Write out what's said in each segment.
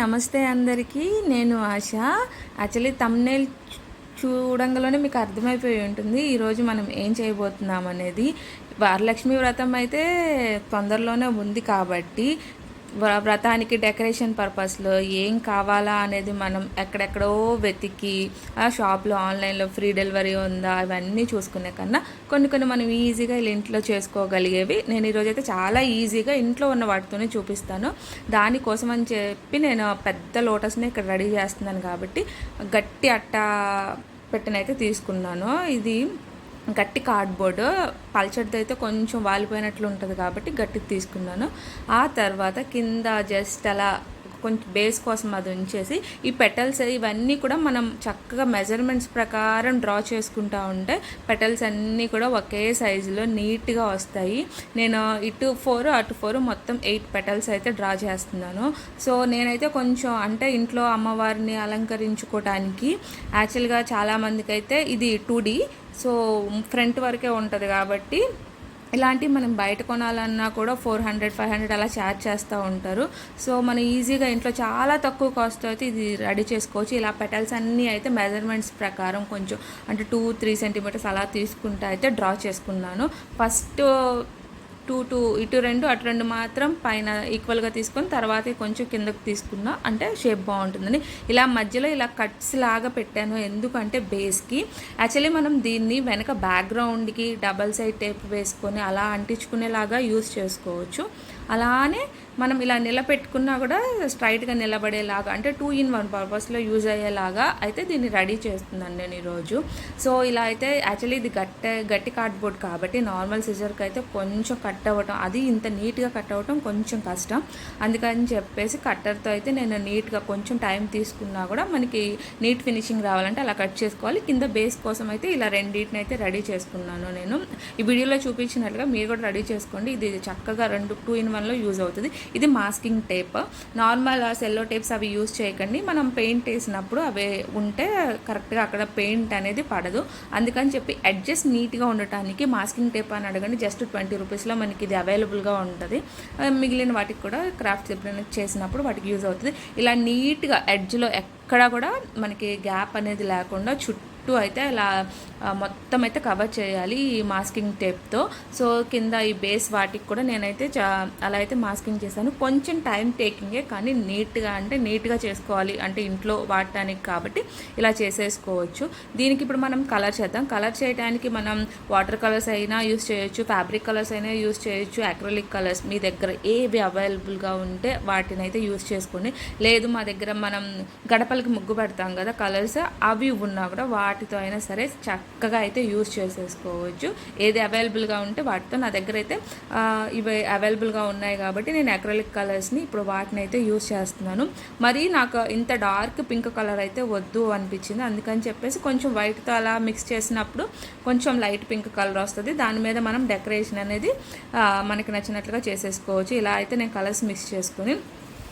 నమస్తే అందరికీ నేను ఆశ. యాక్చువల్లీ తమ్నేల్ చూడంగానే మీకు అర్థమైపోయి ఉంటుంది ఈరోజు మనం ఏం చేయబోతున్నాం అనేది. వరలక్ష్మి వ్రతం అయితే తొందరలోనే ఉంది కాబట్టి వ్రతానికి డెకరేషన్ పర్పస్లో ఏం కావాలా అనేది మనం ఎక్కడెక్కడో వెతికి ఆ షాప్లో ఆన్లైన్లో ఫ్రీ డెలివరీ ఉందా ఇవన్నీ చూసుకునే కన్నా కొన్ని కొన్ని మనం ఈజీగా ఇలా ఇంట్లో చేసుకోగలిగేవి. నేను ఈరోజు అయితే చాలా ఈజీగా ఇంట్లో ఉన్న వాటితోనే చూపిస్తాను. దానికోసం అని చెప్పి నేను పెద్ద లోటస్ని ఇక్కడ రెడీ చేస్తున్నాను కాబట్టి గట్టి అట్ట పెట్టినైతే తీసుకున్నాను. ఇది గట్టి కార్డ్బోర్డ్ పల్చడిది అయితే కొంచెం వాలిపోయినట్లు ఉంటుంది కాబట్టి గట్టిది తీసుకున్నాను. ఆ తర్వాత కింద జస్ట్ అలా కొంచెం బేస్ కోసం అది ఉంచేసి ఈ పెటల్స్ ఇవన్నీ కూడా మనం చక్కగా మెజర్మెంట్స్ ప్రకారం డ్రా చేసుకుంటా ఉంటే పెటల్స్ అన్నీ కూడా ఒకే సైజులో నీట్గా వస్తాయి. నేను ఇటు ఫోర్ అటు ఫోర్ మొత్తం ఎయిట్ పెటల్స్ అయితే డ్రా చేస్తున్నాను. సో నేనైతే కొంచెం అంటే ఇంట్లో అమ్మవారిని అలంకరించుకోవటానికి యాక్చువల్గా చాలామందికి అయితే ఇది టూ డీ సో ఫ్రంట్ వరకే ఉంటుంది కాబట్టి ఇలాంటివి మనం బయట కొనాలన్నా కూడా ఫోర్ హండ్రెడ్ ఫైవ్ హండ్రెడ్ అలా ఛార్జ్ చేస్తూ ఉంటారు. సో మనం ఈజీగా ఇంట్లో చాలా తక్కువ కాస్ట్ అయితే ఇది రెడీ చేసుకోవచ్చు. ఇలా పెటల్స్ అన్నీ అయితే మెజర్మెంట్స్ ప్రకారం కొంచెం అంటే టూ త్రీ సెంటీమీటర్స్ అలా తీసుకుంటే అయితే డ్రా చేసుకున్నాను. ఫస్ట్ టూ టూ ఇటు రెండు అటు రెండు మాత్రం పైన ఈక్వల్గా తీసుకొని తర్వాత కొంచెం కిందకు తీసుకున్నా అంటే షేప్ బాగుంటుందని. ఇలా మధ్యలో ఇలా కట్స్ లాగా పెట్టాను ఎందుకంటే బేస్కి యాక్చువల్లీ మనం దీన్ని వెనక బ్యాక్గ్రౌండ్కి డబల్ సైడ్ టేప్ వేసుకొని అలా అంటించుకునేలాగా యూస్ చేసుకోవచ్చు. అలానే మనం ఇలా నిలబెట్టుకున్నా కూడా స్ట్రైట్గా నిలబడేలాగా అంటే టూ ఇన్ వన్ పర్పస్లో యూజ్ అయ్యేలాగా అయితే దీన్ని రెడీ చేస్తున్నాను నేను ఈరోజు. సో ఇలా అయితే యాక్చువల్లీ ఇది గట్టి గట్టి కార్డ్బోర్డ్ కాబట్టి నార్మల్ సిజర్కి అయితే కొంచెం కట్ అవ్వటం అది ఇంత నీట్గా కట్ అవ్వటం కొంచెం కష్టం. అందుకని చెప్పేసి కట్టర్తో అయితే నేను నీట్గా కొంచెం టైం తీసుకున్నా కూడా మనకి నీట్ ఫినిషింగ్ రావాలంటే అలా కట్ చేసుకోవాలి. కింద బేస్ కోసం అయితే ఇలా రెండింటిని అయితే రెడీ చేసుకున్నాను నేను. ఈ వీడియోలో చూపించినట్లుగా మీరు కూడా రెడీ చేసుకోండి. ఇది చక్కగా రెండు టూ ఇన్ వన్లో యూజ్ అవుతుంది. ఇది masking tape. Normal cello tapes అవి యూజ్ చేయకండి. మనం పెయింట్ వేసినప్పుడు అవి ఉంటే కరెక్ట్గా అక్కడ పెయింట్ అనేది పడదు. అందుకని చెప్పి అడ్జస్ట్ నీట్గా ఉండటానికి మాస్కింగ్ టేప్ అని అడగండి. జస్ట్ ట్వంటీ రూపీస్లో మనకి ఇది అవైలబుల్గా ఉంటుంది. మిగిలిన వాటికి కూడా క్రాఫ్ట్స్ ఎప్పుడైనా చేసినప్పుడు వాటికి యూజ్ అవుతుంది. ఇలా నీట్గా ఎడ్జ్లో ఎక్కడ కూడా మనకి గ్యాప్ అనేది లేకుండా చుట్టూ అయితే ఇలా మొత్తం అయితే కవర్ చేయాలి ఈ మాస్కింగ్ టేప్తో. సో కింద ఈ బేస్ వాటికి కూడా నేనైతే చా అలా అయితే మాస్కింగ్ చేశాను. కొంచెం టైం టేకింగే కానీ నీట్గా అంటే నీట్గా చేసుకోవాలి అంటే ఇంట్లో వాడటానికి కాబట్టి ఇలా చేసేసుకోవచ్చు. దీనికి ఇప్పుడు మనం కలర్ చేద్దాం. కలర్ చేయడానికి మనం వాటర్ కలర్స్ అయినా యూస్ చేయొచ్చు ఫ్యాబ్రిక్ కలర్స్ అయినా యూస్ చేయొచ్చు అక్రలిక్ కలర్స్ మీ దగ్గర ఏవి అవైలబుల్గా ఉంటే వాటిని అయితే యూస్ చేసుకోండి. లేదు మా దగ్గర మనం గడపలకి ముగ్గు పెడతాం కదా కలర్స్ అవి ఉన్నా కూడా వాటితో అయినా సరే చక్కగా అయితే యూస్ చేసేసుకోవచ్చు. ఏది అవైలబుల్గా ఉంటే వాటితో నా దగ్గర అయితే ఇవి అవైలబుల్గా ఉన్నాయి కాబట్టి నేను అక్రలిక్ కలర్స్ని ఇప్పుడు వాటిని అయితే యూజ్ చేస్తున్నాను. మరి నాకు ఇంత డార్క్ పింక్ కలర్ అయితే వద్దు అనిపించింది. అందుకని చెప్పేసి కొంచెం వైట్తో అలా మిక్స్ చేసినప్పుడు కొంచెం లైట్ పింక్ కలర్ వస్తుంది. దాని మీద మనం డెకరేషన్ అనేది మనకి నచ్చినట్లుగా చేసేసుకోవచ్చు. ఇలా అయితే నేను కలర్స్ మిక్స్ చేసుకుని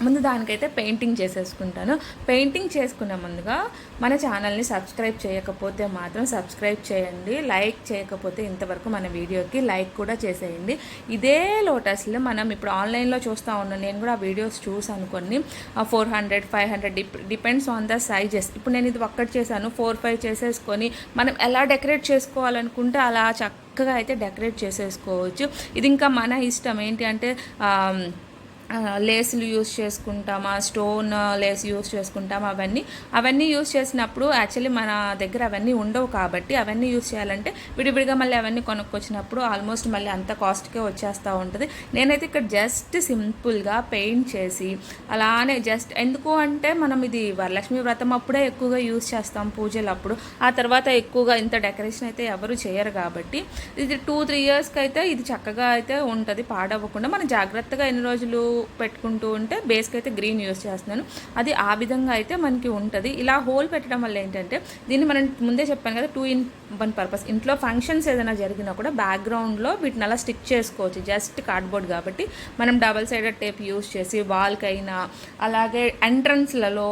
ముందు దానికైతే పెయింటింగ్ చేసేసుకుంటాను. పెయింటింగ్ చేసుకునే ముందుగా మన ఛానల్ని సబ్స్క్రైబ్ చేయకపోతే మాత్రం సబ్స్క్రైబ్ చేయండి. లైక్ చేయకపోతే ఇంతవరకు మన వీడియోకి లైక్ కూడా చేసేయండి. ఇదే లోటస్లో మనం ఇప్పుడు ఆన్లైన్లో చూస్తూ ఉన్నాం నేను కూడా ఆ వీడియోస్ చూసాను కొన్ని four hundred five hundred depends on the sizes. ఇప్పుడు నేను ఇది ఒక్కటి చేశాను ఫోర్ ఫైవ్ చేసేసుకొని మనం ఎలా డెకరేట్ చేసుకోవాలనుకుంటే అలా చక్కగా అయితే డెకరేట్ చేసేసుకోవచ్చు. ఇది ఇంకా మన ఇష్టం. ఏంటి అంటే లేసులు యూస్ చేసుకుంటామా స్టోన్ లేస్ యూస్ చేసుకుంటాం అవన్నీ. అవన్నీ యూస్ చేసినప్పుడు యాక్చువల్లీ మన దగ్గర అవన్నీ ఉండవు కాబట్టి అవన్నీ యూస్ చేయాలంటే విడివిడిగా మళ్ళీ అవన్నీ కొనుక్కొచ్చినప్పుడు ఆల్మోస్ట్ మళ్ళీ అంత కాస్ట్కే వచ్చేస్తూ ఉంటుంది. నేనైతే ఇక్కడ జస్ట్ సింపుల్గా పెయింట్ చేసి అలానే జస్ట్ ఎందుకు అంటే మనం ఇది వరలక్ష్మి వ్రతం అప్పుడే ఎక్కువగా యూస్ చేస్తాం పూజలు అప్పుడు ఆ తర్వాత ఎక్కువగా ఇంత డెకరేషన్ అయితే ఎవరు చేయరు కాబట్టి ఇది టూ త్రీ ఇయర్స్కి అయితే ఇది చక్కగా అయితే ఉంటుంది. పాడవ్వకుండా మనం జాగ్రత్తగా ఎన్ని రోజులు పెట్టుకుంటూ ఉంటే బేస్కి అయితే గ్రీన్ యూస్ చేస్తున్నాను. అది ఆ విధంగా అయితే మనకి ఉంటుంది. ఇలా హోల్ పెట్టడం వల్ల ఏంటంటే దీన్ని మనం ముందే చెప్పాను కదా టూ ఇన్ వన్ పర్పస్ ఇంట్లో ఫంక్షన్స్ ఏదైనా జరిగినా కూడా బ్యాక్గ్రౌండ్లో వీటిని అలా స్టిక్ చేసుకోవచ్చు. జస్ట్ కార్డ్బోర్డ్ కాబట్టి మనం డబల్ సైడెడ్ టేప్ యూస్ చేసి వాల్కైనా అలాగే ఎంట్రన్స్లలో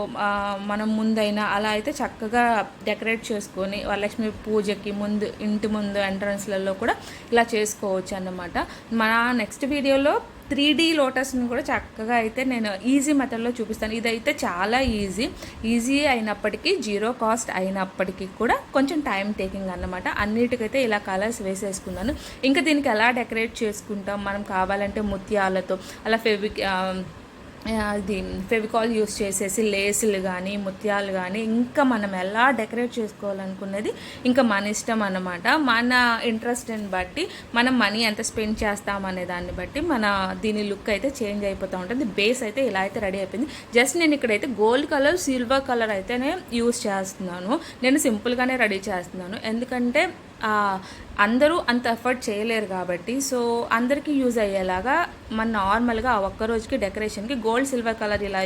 మనం ముందైనా అలా అయితే చక్కగా డెకరేట్ చేసుకొని వరలక్ష్మి పూజకి ముందు ఇంటి ముందు ఎంట్రన్స్లలో కూడా ఇలా చేసుకోవచ్చు అన్నమాట. మన నెక్స్ట్ వీడియోలో త్రీ డీ లోటస్ని కూడా చక్కగా అయితే నేను ఈజీ మెథడ్లో చూపిస్తాను. ఇదైతే చాలా ఈజీ. ఈజీ అయినప్పటికీ జీరో కాస్ట్ అయినప్పటికీ కూడా కొంచెం టైం టేకింగ్ అన్నమాట. అన్నిటికైతే ఇలా కలర్స్ వేసేసుకున్నాను. ఇంకా దీనికి ఎలా డెకరేట్ చేసుకుంటాం మనం కావాలంటే ముత్యాలతో అలా ఫెవిక్ అది ఫెవికాల్ యూస్ చేసేసి లేసులు కానీ ముత్యాలు కానీ ఇంకా మనం ఎలా డెకరేట్ చేసుకోవాలనుకున్నది ఇంకా మన ఇష్టం అన్నమాట. మన ఇంట్రెస్ట్ని బట్టి మనం మనీ ఎంత స్పెండ్ చేస్తాం అనే దాన్ని బట్టి మన దీని లుక్ అయితే చేంజ్ అయిపోతూ ఉంటుంది. బేస్ అయితే ఇలా అయితే రెడీ అయిపోయింది. జస్ట్ నేను ఇక్కడైతే గోల్డ్ కలర్ సిల్వర్ కలర్ అయితేనే యూస్ చేస్తున్నాను. నేను సింపుల్గానే రెడీ చేస్తున్నాను. ఎందుకంటే అందరూ అంత ఎఫర్ట్ చేయలేరు కాబట్టి సో అందరికీ యూజ్ అయ్యేలాగా మన నార్మల్గా ఆ ఒక్క రోజుకి డెకరేషన్కి గోల్డ్ సిల్వర్ కలర్ ఇలా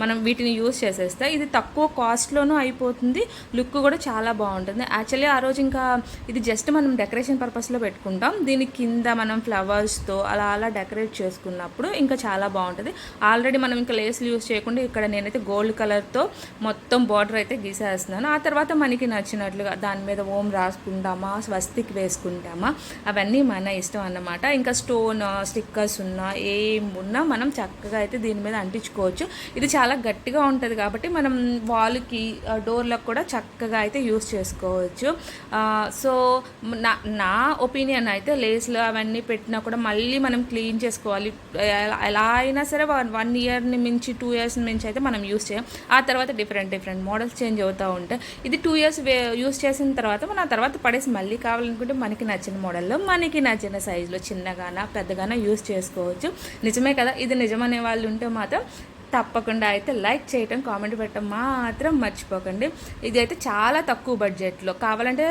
మనం వీటిని యూజ్ చేసేస్తే ఇది తక్కువ కాస్ట్లోనూ అయిపోతుంది లుక్ కూడా చాలా బాగుంటుంది. యాక్చువల్లీ ఆ రోజు ఇంకా ఇది జస్ట్ మనం డెకరేషన్ పర్పస్లో పెట్టుకుంటాం. దీని కింద మనం ఫ్లవర్స్తో అలా అలా డెకరేట్ చేసుకున్నప్పుడు ఇంకా చాలా బాగుంటుంది. ఆల్రెడీ మనం ఇంకా లేస్లు యూజ్ చేయకుండా ఇక్కడ నేనైతే గోల్డ్ కలర్తో మొత్తం బార్డర్ అయితే గీసేస్తున్నాను. ఆ తర్వాత మనకి నచ్చినట్లుగా దాని మీద ఓం వేసుకుంటామా స్వస్తిక్ వేసుకుంటామా? అవన్నీ మన ఇష్టం అన్నమాట. ఇంకా స్టోన్ స్టిక్కర్స్ ఉన్నా ఏం ఉన్నా మనం చక్కగా అయితే దీని మీద అంటించుకోవచ్చు. ఇది చాలా గట్టిగా ఉంటుంది కాబట్టి మనం వాల్కి డోర్లకు కూడా చక్కగా అయితే యూస్ చేసుకోవచ్చు. సో నా నా ఒపీనియన్ అయితే లేస్లు అవన్నీ పెట్టినా కూడా మళ్ళీ మనం క్లీన్ చేసుకోవాలి. ఎలా- ఎలా అయినా సరే వన్ వన్ ఇయర్ని మించి టూ ఇయర్స్ మించి అయితే మనం యూస్ చేయం. ఆ తర్వాత డిఫరెంట్ డిఫరెంట్ మోడల్స్ చేంజ్ అవుతూ ఉంటాయి. ఇది టూ ఇయర్స్ యూస్ చేసిన తర్వాత మనం ఆ తర్వాత పడేసి మళ్ళీ కావాలనుకుంటే మనకి నచ్చిన మోడల్లో మనకి నచ్చిన సైజులో చిన్నగానా పెద్దగానా యూస్ చేసుకోవచ్చు. నిజమే కదా? ఇది నిజమనే వాళ్ళు ఉంటే మాత్రం తప్పకుండా అయితే లైక్ చేయటం కామెంట్ పెట్టడం మాత్రం మర్చిపోకండి. ఇది అయితే చాలా తక్కువ బడ్జెట్లో కావాలంటే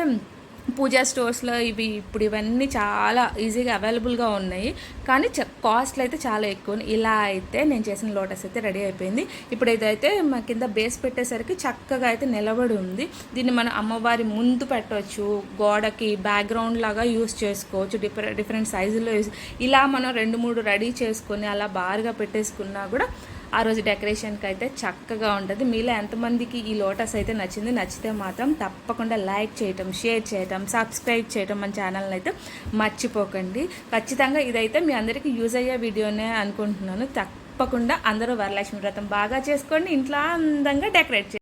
పూజా స్టోర్స్లో ఇవి ఇప్పుడు ఇవన్నీ చాలా ఈజీగా అవైలబుల్గా ఉన్నాయి. కానీ కాస్ట్లు అయితే చాలా ఎక్కువ ఇలా అయితే నేను చేసిన లోటస్ అయితే రెడీ అయిపోయింది. ఇప్పుడు ఇదైతే మా కింద బేస్ పెట్టేసరికి చక్కగా అయితే నిలబడి ఉంది. దీన్ని మనం అమ్మవారి ముందు పెట్టవచ్చు గోడకి బ్యాక్గ్రౌండ్ లాగా యూస్ చేసుకోవచ్చు డిఫరెంట్ డిఫరెంట్ సైజుల్లో యూస్ ఇలా మనం రెండు మూడు రెడీ చేసుకొని అలా బారుగా పెట్టేసుకున్నా కూడా ఆ రోజు డెకరేషన్కి అయితే చక్కగా ఉంటుంది. మీలో ఎంతమందికి ఈ లోటస్ అయితే నచ్చింది నచ్చితే మాత్రం తప్పకుండా లైక్ చేయటం షేర్ చేయటం సబ్స్క్రైబ్ చేయటం మన ఛానల్ని అయితే మర్చిపోకండి. ఖచ్చితంగా ఇదైతే మీ అందరికీ యూజ్ అయ్యే వీడియోనే అనుకుంటున్నాను. తప్పకుండా అందరూ వరలక్ష్మి వ్రతం బాగా చేసుకోండి ఇంట్లో అందంగా డెకరేట్ చేయండి